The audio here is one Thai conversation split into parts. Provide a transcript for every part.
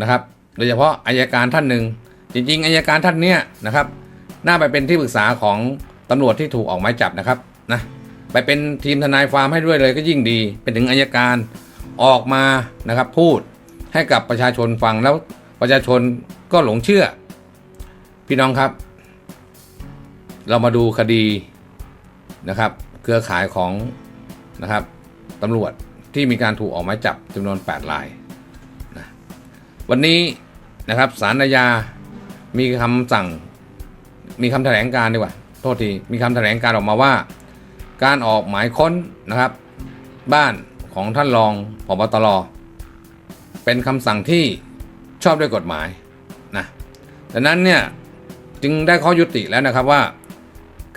นะครับ โดยเฉพาะอายการท่านหนึ่งจริง ๆอายการท่านเนี้ยนะครับน่าไปเป็นที่ปรึกษาของตำรวจที่ถูกออกหมายจับนะครับนะไปเป็นทีมทนายความให้ด้วยเลยก็ยิ่งดีเป็นถึงอายการออกมานะครับพูดให้กับประชาชนฟังแล้วประชาชนก็หลงเชื่อ พี่น้องครับ เรามาดูคดีนะครับ เครือข่ายของนะครับตำรวจที่มีการถูกออกหมายจับจำนวน 8 ราย วันนี้นะครับสารอาญามีคำสั่งมีคำแถลงการดีกว่า โทษทีมีคำแถลงการออกมาว่า การออกหมายค้นนะครับ บ้านของท่านรองผบตรเป็นคำสั่งที่ชอบด้วยกฎหมายนะดังนั้นเนี่ยจึงได้ข้อยุติแล้วนะครับว่า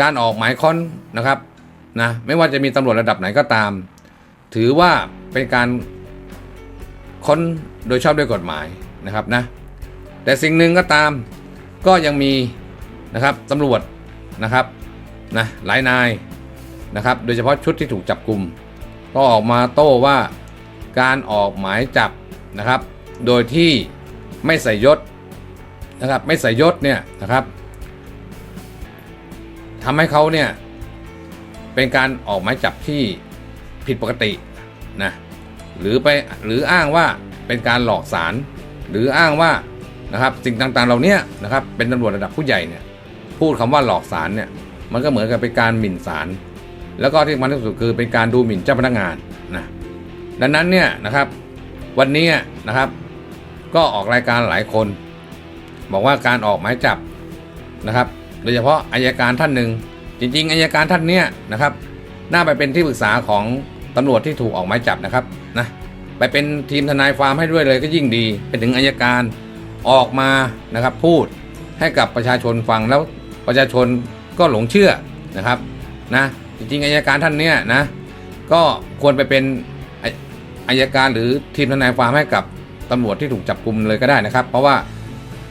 การออกหมายค้นนะครับนะไม่ว่าจะมีตำรวจระดับไหนก็ตาม ถือว่าเป็นการค้น โดยชอบด้วยกฎหมายนะครับนะแต่สิ่งหนึ่งก็ตามก็ยังมีนะครับตำรวจนะครับนะหลายนายนะครับโดยเฉพาะชุดที่ถูกจับกลุ่มก็ออกมาโต้ว่าการออกหมายจับนะครับ โดยที่ไม่ใส่ยศนะครับไม่ใส่ยศเนี่ยนะครับทำให้เขาเนี่ยเป็นการออกหมายจับที่ผิดปกตินะหรือไปหรืออ้างว่า เป็นการหลอกสารหรืออ้างว่านะครับสิ่งต่างๆเหล่านี้นะครับเป็นตำรวจระดับผู้ใหญ่เนี่ยพูดคำว่าหลอกสารเนี่ยมันก็เหมือนกับเป็นการหมิ่นศาลแล้วก็ที่มันที่สุดคือเป็นการดูหมิ่นเจ้าพนักงานนะดังนั้นเนี่ยนะครับวันนี้นะครับก็ออกรายการหลายคน บอกว่าการออกหมายจับนะครับ โดยเฉพาะอายการท่านหนึ่งจริง ๆอายการท่านเนี้ยนะครับน่าไปเป็นที่ปรึกษาของตำรวจที่ถูกออกหมายจับนะครับ ไปเป็นทีมทนายความให้ด้วยเลยก็ยิ่งดีเป็นถึงอายการออกมานะครับพูดให้กับประชาชนฟังแล้วประชาชนก็หลงเชื่อนะครับนะจริงๆอายการท่านเนี้ยนะก็ควรไปเป็นอายการหรือทีมทนายความให้กับตำรวจที่ถูกจับกลุมเลยก็ได้นะครับ เพราะว่า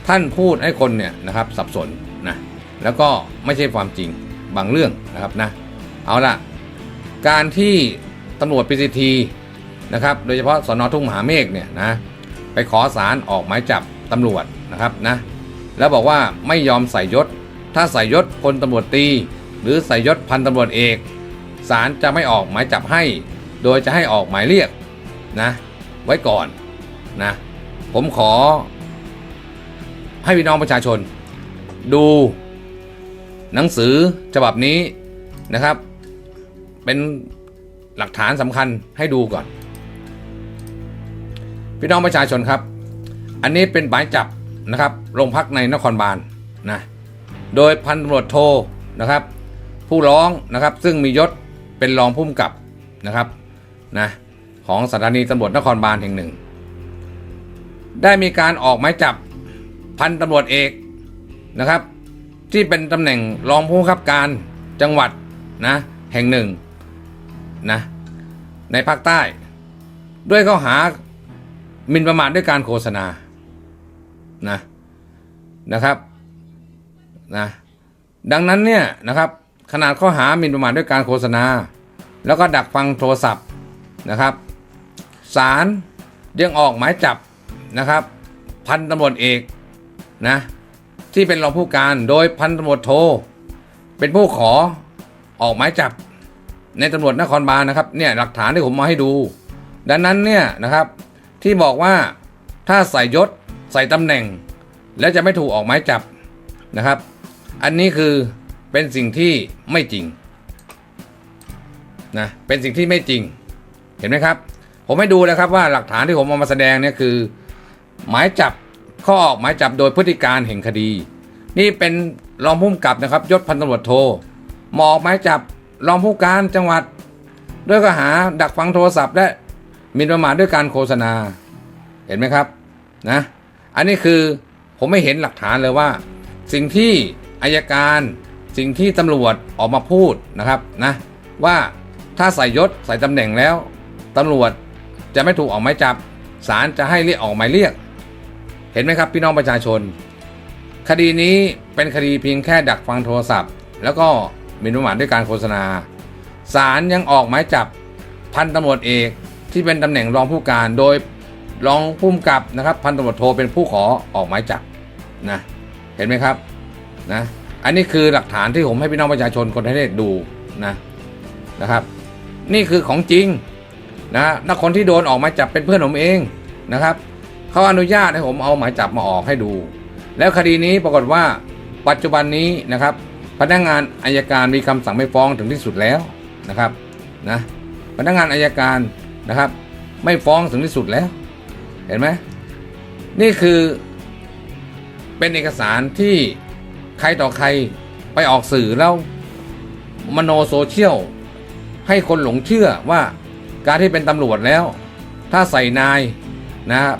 ท่านพูดให้คนเนี่ยนะครับสับสนนะแล้วก็ไม่ใช่ความจริงบางเรื่องนะครับนะเอาละการที่ตำรวจพีซีที นะครับ โดยเฉพาะสนทุ่งมหาเมฆเนี่ยนะไปขอสารออกหมายจับตำรวจนะครับนะแล้วบอกว่าไม่ยอมใส่ยศ ถ้าใส่ยศพลตำรวจตี หรือใส่ยศพันตำรวจเอกศาลจะไม่ออกหมายจับให้ โดยจะให้ออกหมายเรียกนะไว้ก่อนนะผมขอ ให้พี่น้องประชาชน ดู หนังสือฉบับนี้นะครับ เป็นหลักฐานสำคัญให้ดูก่อน พี่น้องประชาชนครับ อันนี้เป็นหมายจับนะครับโรงพักในนครบาลนะโดยพันตำรวจโทนะครับ ผู้ร้องนะครับซึ่งมียศเป็นรองผู้กำกับนะครับนะของสถานีตำรวจนครบาลแห่งหนึ่ง ได้มีการออกหมายจับพันตำรวจเอกนะครับ ที่เป็นตำแหน่งรองผู้กำกับการจังหวัดนะแห่งหนึ่งนะในภาคใต้ ด้วยข้อหา มินประมาทด้วยการโฆษณานะนะครับนะดังนั้นเนี่ยนะครับขนาดข้อหามินประมาทด้วยการโฆษณา แล้วก็ดักฟังโทรศัพท์นะครับศาลยังออกหมายจับนะครับ พันตำรวจเอกนะที่เป็นรองผู้การโดยพันตำรวจโท เป็นผู้ขอออกหมายจับในตำรวจนครบาลนะครับเนี่ยหลักฐานที่ผมมาให้ดู ดังนั้นเนี่ยนะครับ ที่บอกว่าถ้าใส่ยศใส่ตำแหน่ง แล้วจะไม่ถูกออกหมายจับนะครับ อันนี้คือเป็นสิ่งที่ไม่จริงนะเป็นสิ่งที่ไม่จริงเห็นไหมครับ ผมให้ดูแล้วครับว่าหลักฐานที่ผมเอามาแสดงเนี่ยคือ หมายจับข้อออกหมายจับโดยพฤติการแห่งคดี นี่เป็นรองผู้กำกับนะครับยศพันตำรวจโทหมออกหมายจับรองผู้การจังหวัด ด้วยข้อหาดักฟังโทรศัพท์และ มินประมาทด้วยการโฆษณา เห็นไหมครับนะ อันนี้คือผมไม่เห็นหลักฐานเลยว่า สิ่งที่อายการสิ่งที่ตำรวจออกมาพูดนะครับนะว่าถ้าใส่ยศใส่ตำแหน่งแล้วตำรวจจะไม่ถูกออกหมายจับศาลจะให้เรียกออกหมายเรียก เห็นไหมครับพี่น้องประชาชน คดีนี้เป็นคดีเพียงแค่ดักฟังโทรศัพท์ แล้วก็หมิ่นประมาทด้วยการโฆษณาศาลยังออกหมายจับพันตำรวจเอก ที่เป็นตำแหน่งรองผู้การโดยรองผู้กำกับนะครับ พันตำรวจโทเป็นผู้ขอออกหมายจับนะเห็นไหมครับนะอันนี้คือหลักฐานที่ผมให้พี่น้องประชาชนคนไทยได้ดูนะนะครับ นี่คือของจริงนะนักคนที่โดนออกหมายจับเป็นเพื่อนผมเองนะครับเขาอนุญาตให้ผมเอาหมายจับมาออกให้ดู แล้วคดีนี้ปรากฏว่าปัจจุบันนี้นะครับ พนักงานอายการมีคำสั่งไม่ฟ้องถึงที่สุดแล้วนะครับนะพนักงานอายการ นะครับ ไม่ฟ้องถึงที่สุดแล้ว เห็นไหมนี่คือเป็นเอกสารที่ใครต่อใครไปออกสื่อแล้วมโนโซเชียลให้คนหลงเชื่อว่าการที่เป็นตำรวจแล้ว ถ้าใส่นายนะครับ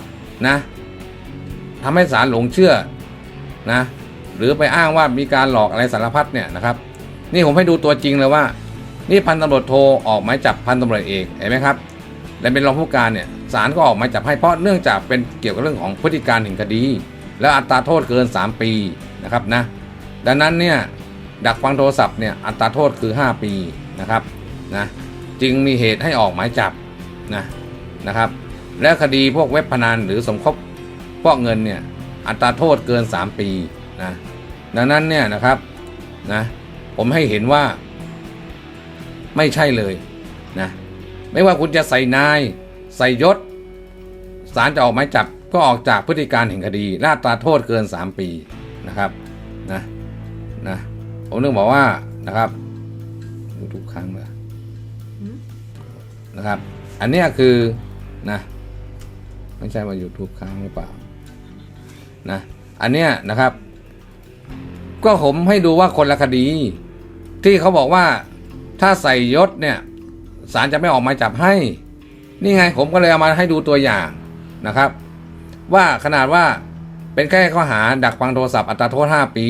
นะทำให้ศาลหลงเชื่อนะหรือไปอ้างว่ามีการหลอกอะไรสารพัดเนี่ยนะครับ นี่ผมให้ดูตัวจริงเลยว่า นี่พันตำรวจโทออกหมายจับพันตำรวจเอกเห็นไหมครับ และเป็นรองผู้การเนี่ยศาลก็ออกหมายจับให้เพราะเนื่องจากเป็นเกี่ยวกับเรื่องของพฤติการแห่งคดี และอัตราโทษเกิน 3 ปีนะครับนะดังนั้นเนี่ยดักฟังโทรศัพท์เนี่ยอัตราโทษคือ 5 ปีนะครับนะจึงมีเหตุให้ออกหมายจับนะนะครับและคดีพวกเว็บพนันหรือสมคบฟอกเงินเนี่ยอัตราโทษเกิน 3 ปีนะดังนั้นเนี่ยนะครับนะผมให้เห็นว่าไม่ใช่เลยนะ ไม่ว่าคุณจะใส่นาย ใส่ยศศาลจะออกหมายจับก็ออกจากพฤติการแห่งคดีลาตราโทษเกิน 3 ปีนะครับนะนะผมนึกบอกว่านะครับดูทุกครั้งเลยนะครับ อันเนี้ยคือนะไม่ใช่ว่าอยู่ทุกครั้งหรือเปล่านะอันเนี้ยนะครับ ก็ผมให้ดูว่าคนละคดี ที่เขาบอกว่าถ้าใส่ยศเนี่ย ศาลจะไม่ออกหมายจับให้ นี่ไงผมก็เลยเอามาให้ดูตัวอย่างนะครับ ว่าขนาดว่าเป็นแค่ข้อหาดักฟังโทรศัพท์อัตราโทษ 5 ปี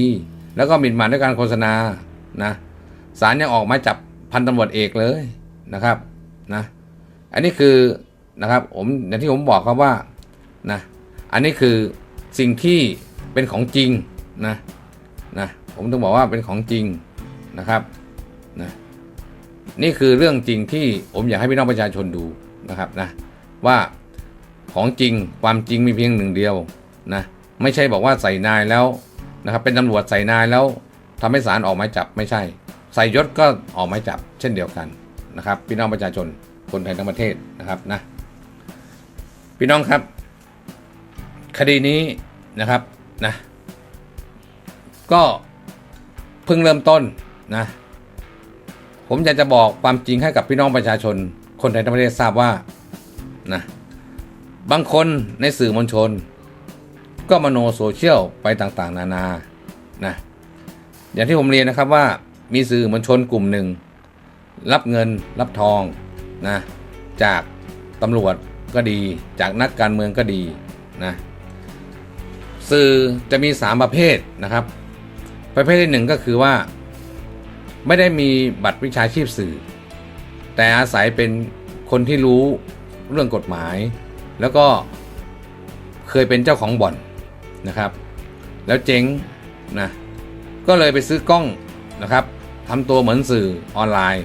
แล้วก็หมิ่นหมายด้วยการโฆษณานะศาลยังออกหมายจับพันตำรวจเอกเลยนะครับนะอันนี้คือนะครับผมอย่างที่ผมบอกครับว่านะอันนี้คือสิ่งที่เป็นของจริงนะนะผมต้องบอกว่าเป็นของจริงนะครับนะ นี่คือเรื่องจริงที่ผมอยากให้พี่น้องประชาชนดูนะครับนะว่าของจริงความจริงมีเพียงหนึ่งเดียวนะไม่ใช่บอกว่าใส่นายแล้วนะครับเป็นตำรวจใส่นายแล้วทำให้ศาลออกหมายจับไม่ใช่ ใส่ยศก็ออกหมายจับ เช่นเดียวกันนะครับ พี่น้องประชาชนคนไทยทั้งประเทศนะครับนะพี่น้องครับ คดีนี้นะครับนะก็เพิ่งเริ่มต้นนะ ผมอยากจะบอกความจริงให้กับพี่น้องประชาชน คนไทยทั้งประเทศทราบว่านะบางคนในสื่อมวลชน ก็มโนโซเชียลไปต่างๆ นานานะอย่างที่ผมเรียนนะครับว่ามีสื่อมวลชนกลุ่มหนึ่ง รับเงินรับทองนะจากตำรวจก็ดี จากนักการเมืองก็ดีนะสื่อจะมี 3 ประเภทนะครับ ประเภทที่หนึ่งก็คือว่า ไม่ได้มีบัตรวิชาชีพสื่อ แต่อาศัยเป็นคนที่รู้เรื่องกฎหมาย แล้วก็เคยเป็นเจ้าของบ่อนนะครับ แล้วเจ๊งนะก็เลยไปซื้อกล้องนะครับทำตัวเหมือนสื่อออนไลน์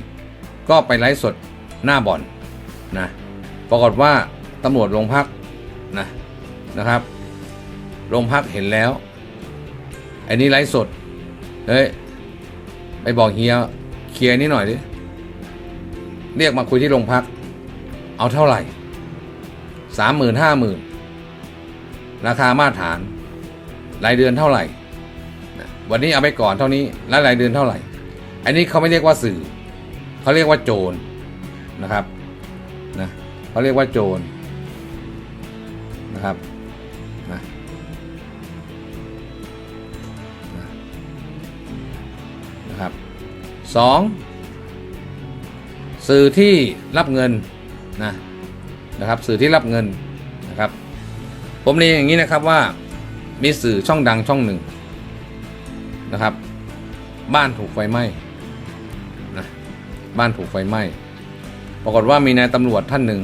ก็ไปไลฟ์สดหน้าบ่อนนะปรากฏว่าตำรวจโรงพักนะนะครับโรงพักเห็นแล้วไอ้นี่ไลฟ์สดเฮ้ย ไปบอกเฮียเคลียร์นี่หน่อยดิ เรียกมาคุยที่โรงพัก เอาเท่าไหร่สามหมื่นห้าหมื่นราคามาตรฐาน รายเดือนเท่าไหร่ วันนี้เอาไปก่อนเท่านี้แล้วรายเดือนเท่าไหร่ อันนี้เขาไม่เรียกว่าสื่อ เขาเรียกว่าโจรนะครับนะเขาเรียกว่าโจรนะครับนะ นะครับสองสื่อที่รับเงินนะนะครับสื่อที่รับเงินนะครับ ผมเรียนอย่างนี้นะครับว่ามีสื่อช่องดังช่องหนึ่งนะครับ บ้านถูกไฟไหม้นะบ้านถูกไฟไหม้ปรากฏว่ามีนายตำรวจท่านหนึ่ง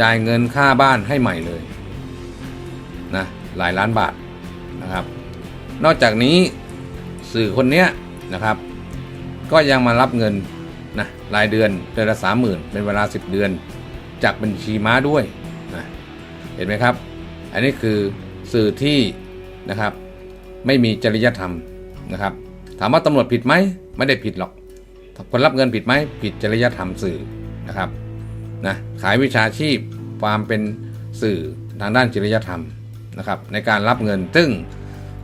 จ่ายเงินค่าบ้านให้ใหม่เลยนะหลายล้านบาทนะครับ นอกจากนี้ สื่อคนเนี้ยนะครับ ก็ยังมารับเงินนะรายเดือนเดือนละสามหมื่นเป็นเวลา 10 เดือน จากบัญชีม้าด้วยนะเห็นไหมครับ อันนี้คือสื่อที่นะครับ ไม่มีจริยธรรมนะครับ ถามว่าตำรวจผิดไหมไม่ได้ผิดหรอกคนรับเงินผิดไหมผิดจริยธรรมสื่อนะครับนะขายวิชาชีพความเป็นสื่อทางด้านจริยธรรมนะครับในการรับเงินซึ่ง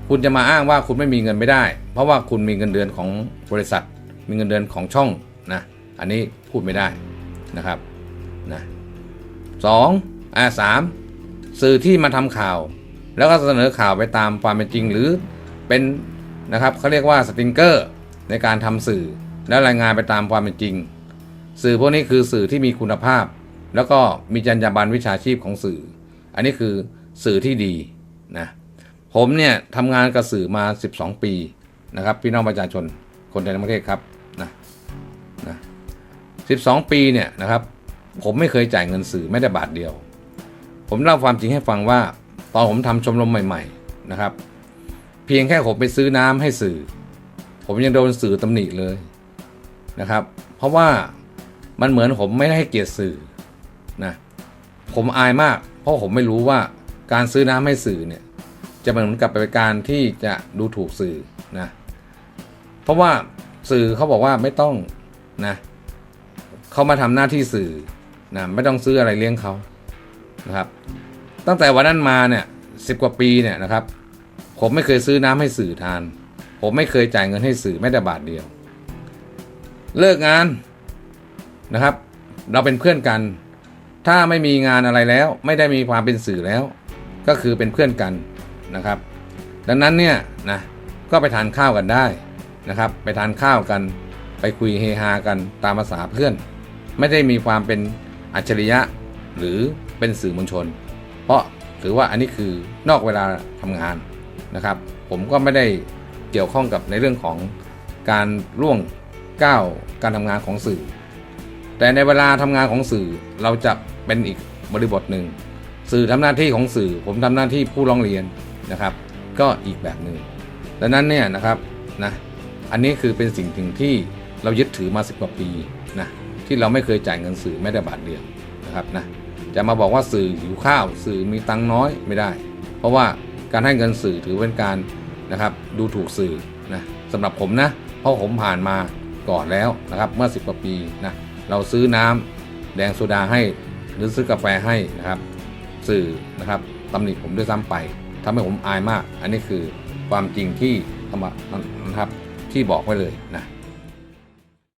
คุณจะมาอ้างว่าคุณไม่มีเงินไม่ได้ เพราะว่าคุณมีเงินเดือนของบริษัท มีเงินเดือนของช่องนะอันนี้พูดไม่ได้นะครับนะสองอ่าสามสื่อที่มาทำข่าว แล้วก็เสนอข่าวไปตามความเป็นจริงหรือเป็นนะครับเขาเรียกว่าสติงเกอร์ในการทำสื่อ แล้วรายงานไปตามความเป็นจริง สื่อพวกนี้คือสื่อที่มีคุณภาพ แล้วก็มีจรรยาบรรณวิชาชีพของสื่อ อันนี้คือสื่อที่ดีนะผมเนี่ยทำงานกับสื่อมา 12 ปี นะครับพี่น้องประชาชนคนไทยทั้งประเทศครับนะนะ12ปีเนี่ยนะครับผมไม่เคยจ่ายเงินสื่อไม่ได้บาทเดียว ผมเล่าความจริงให้ฟังว่าตอนผมทำชมรมใหม่ๆนะครับ เพียงแค่ผมไปซื้อน้ำให้สื่อ ผมยังโดนสื่อตำหนิเลยนะครับ เพราะว่ามันเหมือนผมไม่ได้ให้เกียรติสื่อนะผมอายมาก เพราะผมไม่รู้ว่าการซื้อน้ำให้สื่อเนี่ยจะเหมือนกับเป็นการที่จะดูถูกสื่อนะ เพราะว่าสื่อเขาบอกว่าไม่ต้องนะเขามาทำหน้าที่สื่อนะไม่ต้องซื้ออะไรเลี้ยงเขานะครับ ตั้งแต่วันนั้นมาเนี่ยสิบกว่าปีเนี่ยนะครับ ผมไม่เคยซื้อน้ำให้สื่อทาน ผมไม่เคยจ่ายเงินให้สื่อแม้แต่บาทเดียว เลิกงานนะครับ เราเป็นเพื่อนกัน ถ้าไม่มีงานอะไรแล้ว ไม่ได้มีความเป็นสื่อแล้ว ก็คือเป็นเพื่อนกันนะครับ ดังนั้นเนี่ยนะก็ไปทานข้าวกันได้ นะครับ ไปทานข้าวกัน ไปคุยเฮฮากันตามภาษาเพื่อน ไม่ได้มีความเป็นอัจฉริยะหรือเป็นสื่อมวลชน เพราะถือว่าอันนี้คือนอกเวลาทำงานนะครับ ผมก็ไม่ได้เกี่ยวข้องกับในเรื่องของการล่วงก้าวการทำงานของสื่อ แต่ในเวลาทำงานของสื่อเราจะเป็นอีกบริบทหนึ่ง สื่อทำหน้าที่ของสื่อ ผมทำหน้าที่ผู้ร้องเรียนนะครับ ก็อีกแบบหนึ่งดังนั้นเนี่ยนะครับนะ อันนี้คือเป็นสิ่งถึงที่เรายึดถือมาสิบกว่าปีนะที่เราไม่เคยจ่ายเงินสื่อแม้แต่บาทเดียวนะครับนะจะมาบอกว่าสื่อหิวข้าว สื่อมีตังค์น้อยไม่ได้ เพราะว่าการให้เงินสื่อถือเป็นการนะครับดูถูกสื่อนะสำหรับผมนะเพราะผมผ่านมาก่อนแล้วนะครับเมื่อ 10กว่าปีนะเราซื้อน้ำแดงโซดาให้หรือซื้อกาแฟให้นะครับ สื่อนะครับตำหนิผมด้วยซ้ำไปทำให้ผมอายมาก อันนี้คือความจริงที่ทำมานะครับ ที่บอกไว้เลยนะ